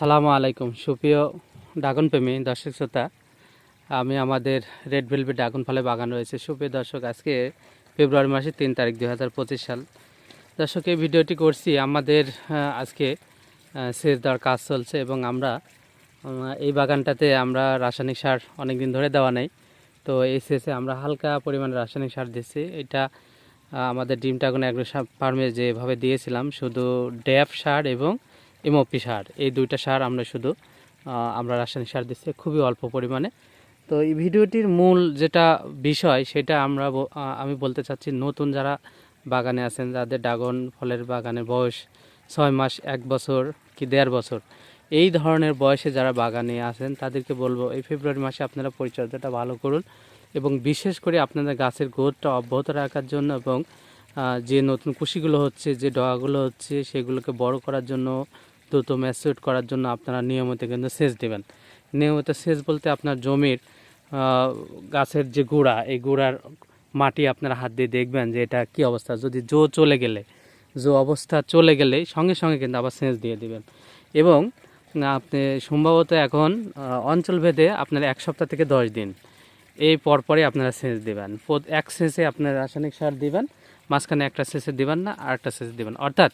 আসসালামু আলাইকুম। সুপ্রিয় ড্রাগন প্রেমী দর্শক শ্রোতা, আমি আমাদের রেড ভেলভেট ড্রাগন ফলে বাগান রয়েছে। সুপ্রিয় দর্শক, আজকে ফেব্রুয়ারি মাসের তিন তারিখ দু হাজার পঁচিশ সাল। দর্শক, এই ভিডিওটি করছি আমাদের আজকে সেচ দেওয়ার কাজ চলছে এবং আমরা এই বাগানটাতে আমরা রাসায়নিক সার অনেক দিন ধরে দেওয়া নেই। তো এই সেচে আমরা হালকা পরিমাণে রাসায়নিক সার দিচ্ছি। এটা আমাদের ডিম টাগুন অ্যাগ্রো ফার্মে যেভাবে দিয়েছিলাম, শুধু ড্যাপ সার এবং এমওপি সার। এই দুইটা সার আমরা শুধু আমরা রাসায়নিক সার দিচ্ছি খুবই অল্প পরিমাণে। তো এই ভিডিওটির মূল যেটা বিষয়, সেটা আমরা আমি বলতে চাচ্ছি নতুন যারা বাগানে আছেন, যাদের ড্রাগন ফলের বাগানের বয়স ছয় মাস, এক বছর কি দেড় বছর, এই ধরনের বয়সে যারা বাগানে আছেন, তাদেরকে বলব এই ফেব্রুয়ারি মাসে আপনারা পরিচর্যাটা ভালো করুন এবং বিশেষ করে আপনাদের গাছের গ্রোথটা অব্যাহত রাখার জন্য এবং যে নতুন কুশিগুলো হচ্ছে, যে ডগাগুলো হচ্ছে, সেগুলোকে বড় করার জন্য দ্রুত ম্যাচুরেট করার জন্য আপনারা নিয়মিত কিন্তু সেচ দেবেন। নিয়মিত সেচ বলতে আপনার জমির গাছের যে গুঁড়া, এই গুঁড়ার মাটি আপনার হাত দিয়ে দেখবেন যে এটা কি অবস্থা। যদি জো চলে গেলে, জো অবস্থা চলে গেলে সঙ্গে সঙ্গে কিন্তু আবার সেচ দিয়ে দেবেন। এবং আপনি সম্ভবত এখন অঞ্চলভেদে আপনার এক সপ্তাহ থেকে দশ দিন। এই পরপরই আপনারা সেচ দিবেন। এক সেচে আপনার রাসায়নিক সার দিবেন, মাঝখানে একটা সেচে দিবেন না আর একটা সেচ দিবেন। অর্থাৎ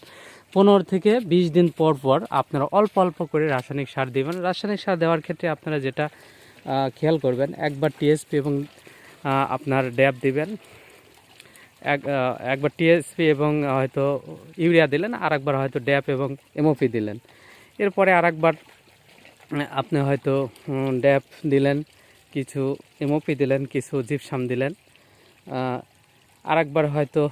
পনেরো থেকে বিশ দিন পর পর আপনারা অল্প অল্প করে রাসায়নিক সার দিবেন। রাসায়নিক সার দেওয়ার ক্ষেত্রে আপনারা যেটা খেয়াল করবেন, একবার টিএসপি এবং আপনার ড্যাব দিবেন। এক একবার টিএসপি এবং হয়তো ইউরিয়া দিলেন আর একবার হয়তো ড্যাপ এবং এমওপি দিলেন। এরপরে আর একবার আপনি হয়তো ড্যাপ দিলেন কিছু এমওপি দিলেন, কিছু জিপসাম দিলেন। আর একবার হয়তো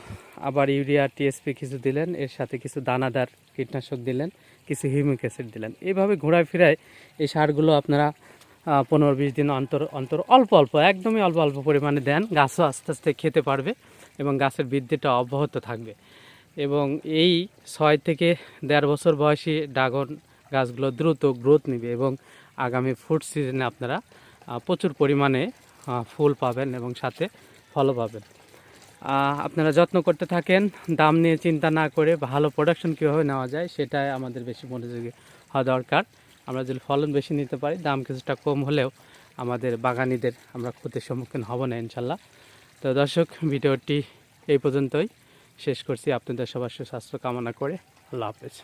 আবার ইউরিয়া টিএসপি কিছু দিলেন, এর সাথে কিছু দানাদার কীটনাশক দিলেন, কিছু হিউমিক অ্যাসিড দিলেন। এইভাবে ঘোরায় ফিরায় এই সারগুলো আপনারা পনেরো বিশ দিন অন্তর অন্তর অল্প অল্প, একদমই অল্প অল্প পরিমাণে দেন, গাছও আস্তে আস্তে খেতে পারবে এবং গাছের বৃদ্ধিটা অব্যাহত থাকবে। এবং এই ছয় থেকে দেড় বছর বয়সী ড্রাগন গাছগুলো দ্রুত গ্রোথ নেবে এবং আগামী ফুড সিজনে আপনারা প্রচুর পরিমাণে ফুল পাবেন এবং সাথে ফলও পাবেন। আপনারা যত্ন করতে থাকেন, দাম নিয়ে চিন্তা না করে ভালো প্রোডাকশন কীভাবে নেওয়া যায় সেটাই আমাদের বেশি মনোযোগী হওয়া দরকার। আমরা যদি ফলন বেশি নিতে পারি, দাম কিছুটা কম হলেও আমাদের বাগানিদের আমরা ক্ষতির সম্মুখীন হব না ইনশাল্লাহ। তো দর্শক, ভিডিওটি এই পর্যন্তই। শেষ করছি। আপনাদের সবার সুস্বাস্থ্য কামনা করে। আল্লাহ হাফেজ।